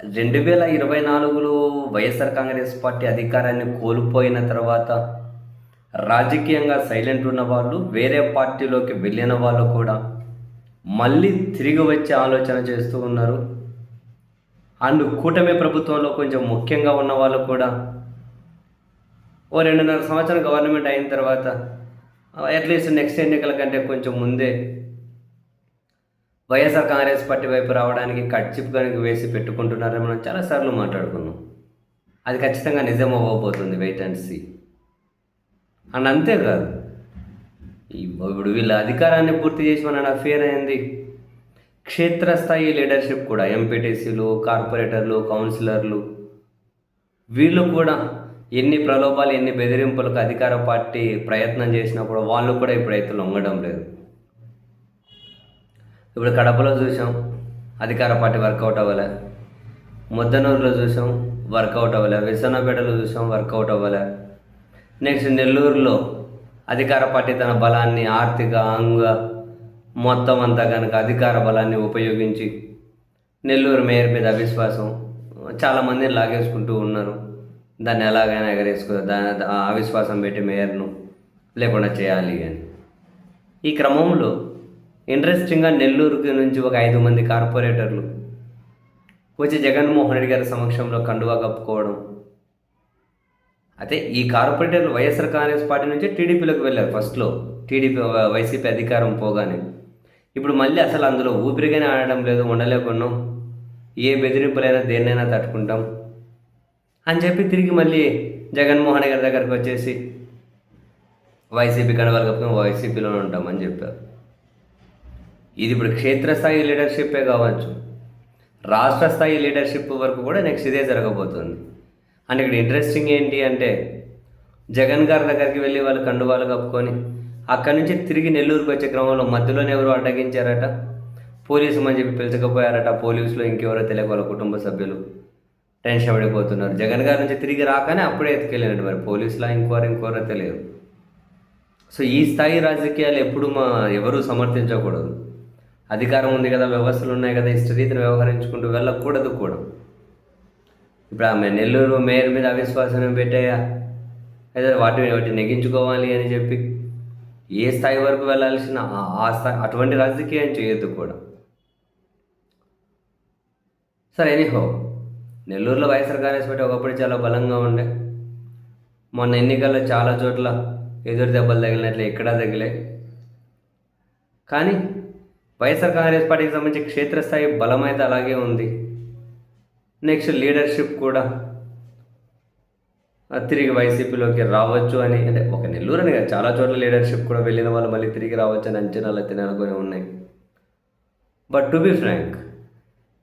రెండు వేల ఇరవై నాలుగులో వైఎస్ఆర్ కాంగ్రెస్ పార్టీ అధికారాన్ని కోల్పోయిన తర్వాత రాజకీయంగా సైలెంట్ ఉన్న వాళ్ళు వేరే పార్టీలోకి వెళ్ళిన వాళ్ళు కూడా మళ్ళీ తిరిగి వచ్చే ఆలోచన చేస్తూ ఉన్నారు. అండ్ కూటమి ప్రభుత్వంలో కొంచెం ముఖ్యంగా ఉన్న వాళ్ళు కూడా ఓ రెండున్నర సంవత్సరం గవర్నమెంట్ అయిన తర్వాత అట్లీస్ట్ నెక్స్ట్ ఎన్నికల కంటే కొంచెం ముందే వైఎస్ఆర్ కాంగ్రెస్ పార్టీ వైపు రావడానికి కట్చిప్ కనుక వేసి పెట్టుకుంటున్నారని మనం చాలాసార్లు మాట్లాడుకున్నాం. అది ఖచ్చితంగా నిజం అవ్వబోతుంది వెయిట్ అండ్ సీ అండ్ అంతేకాదు ఇప్పుడు వీళ్ళ అధికారాన్ని పూర్తి చేసి మన ఫేర్ అయింది క్షేత్రస్థాయి లీడర్షిప్ కూడా ఎంపీటీసీలు కార్పొరేటర్లు కౌన్సిలర్లు వీళ్ళు కూడా ఎన్ని ప్రలోభాలు ఎన్ని బెదిరింపులకు అధికార పార్టీ ప్రయత్నం చేసినప్పుడు వాళ్ళు కూడా ఇప్పుడు రైతులు లొంగడం లేదు. ఇప్పుడు కడపలో చూసాం అధికార పార్టీ వర్కౌట్ అవ్వలే. ముద్దనూరులో చూసాం వర్కౌట్ అవ్వలే. విశ్వనాపేటలో చూసాం వర్కౌట్ అవ్వలే. నెక్స్ట్ నెల్లూరులో అధికార పార్టీ తన బలాన్ని ఆర్థిక అంగ మొత్తం అంతా కనుక అధికార బలాన్ని ఉపయోగించి నెల్లూరు మేయర్ మీద అవిశ్వాసం చాలామందిని లాగేసుకుంటూ ఉన్నారు. దాన్ని ఎలాగైనా ఎగరేసుకో దాని అవిశ్వాసం పెట్టి మేయర్ను లేకుండా చేయాలి అని. ఈ క్రమంలో ఇంట్రెస్టింగ్గా నెల్లూరుకి నుంచి ఒక ఐదు మంది కార్పొరేటర్లు వచ్చి జగన్మోహన్ రెడ్డి గారి సమక్షంలో కండువా కప్పుకోవడం. అయితే ఈ కార్పొరేటర్లు వైఎస్ఆర్ కాంగ్రెస్ పార్టీ నుంచి టీడీపీలోకి వెళ్ళారు ఫస్ట్లో. టీడీపీ వైసీపీ అధికారం పోగానే. ఇప్పుడు మళ్ళీ అసలు అందులో ఊపిరిగానే ఆడడం లేదు ఉండలేకున్నాం. ఏ బెదిరింపులైనా దేన్నైనా తట్టుకుంటాం అని చెప్పి తిరిగి మళ్ళీ జగన్మోహన్ గారి దగ్గరకు వచ్చేసి వైసీపీ కడవలు కప్పుకొని వైసీపీలోనే ఉంటామని చెప్పారు. ఇది ఇప్పుడు క్షేత్రస్థాయి లీడర్షిప్పే కావచ్చు. రాష్ట్ర స్థాయి లీడర్షిప్ వరకు కూడా నెక్స్ట్ ఇదే జరగబోతుంది. అండ్ ఇక్కడ ఇంట్రెస్టింగ్ ఏంటి అంటే జగన్ గారి దగ్గరికి వెళ్ళి వాళ్ళు కండువాలు కప్పుకొని అక్కడి నుంచి తిరిగి నెల్లూరుకు వచ్చే క్రమంలో మధ్యలోనే ఎవరు అడ్డగించారట. పోలీసు అని చెప్పి పిలుచకపోయారట. పోలీసులో ఇంకెవరో తెలియక వాళ్ళ కుటుంబ సభ్యులు టెన్షన్ పడిపోతున్నారు. జగన్ గారి నుంచి తిరిగి రాగానే అప్పుడే ఎత్తుకెళ్ళినట్టు మరి పోలీసులా ఇంకోరు ఇంకోరో తెలియదు. సో ఈ స్థాయి రాజకీయాలు ఎప్పుడు మా ఎవరూ సమర్థించకూడదు. అధికారం ఉంది కదా వ్యవస్థలు ఉన్నాయి కదా ఇష్టరీతిని వ్యవహరించుకుంటూ వెళ్ళకూడదు కూడా. ఇప్పుడు ఆమె నెల్లూరు మేయర్ మీద అవిశ్వాసం పెట్టాయా? అయితే వాటిని వాటిని నెగించుకోవాలి అని చెప్పి ఏ స్థాయి వరకు వెళ్ళాల్సిన ఆ- స్థాయి అటువంటి రాజకీయం చేయొద్దు కూడా. సరే ఎనీహో నెల్లూరులో వైఎస్ఆర్ కాంగ్రెస్ పార్టీ ఒకప్పుడు చాలా బలంగా ఉండే. మొన్న ఎన్నికల్లో చాలా చోట్ల ఎదురు దెబ్బలు తగిలినట్లే ఎక్కడా తగిలే కానీ వైఎస్ఆర్ కాంగ్రెస్ పార్టీకి సంబంధించి క్షేత్రస్థాయి బలం అయితే అలాగే ఉంది. నెక్స్ట్ లీడర్షిప్ కూడా తిరిగి వైసీపీలోకి రావచ్చు అని అంటే ఒక నెల్లూరు అని చాలా చోట్ల లీడర్షిప్ కూడా వెళ్ళిన వాళ్ళు మళ్ళీ తిరిగి రావచ్చు అని అంచనాలు అయితే నెలకొని ఉన్నాయి. But to be frank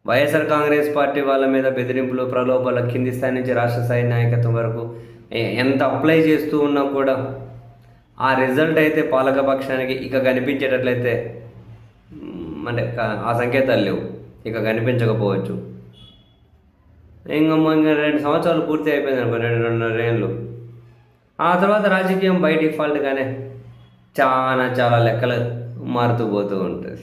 YSR Congress party వాళ్ళ మీద బెదిరింపులు ప్రలోభాల కింది స్థాయి నుంచి రాష్ట్ర స్థాయి నాయకత్వం వరకు ఎంత అప్లై చేస్తూ ఉన్నా కూడా ఆ రిజల్ట్ అయితే పాలకపక్షానికి ఇక కనిపించేటట్లయితే అంటే ఆ సంకేతాలు లేవు. ఇక కనిపించకపోవచ్చు. ఇంకా ఇంకా రెండు సంవత్సరాలు పూర్తి అయిపోయింది అనుకో రెండు రెండున్నరేళ్ళు ఆ తర్వాత రాజకీయం బై డిఫాల్ట్గానే చాలా చాలా లెక్కలు మారుతూ పోతూ ఉంటుంది.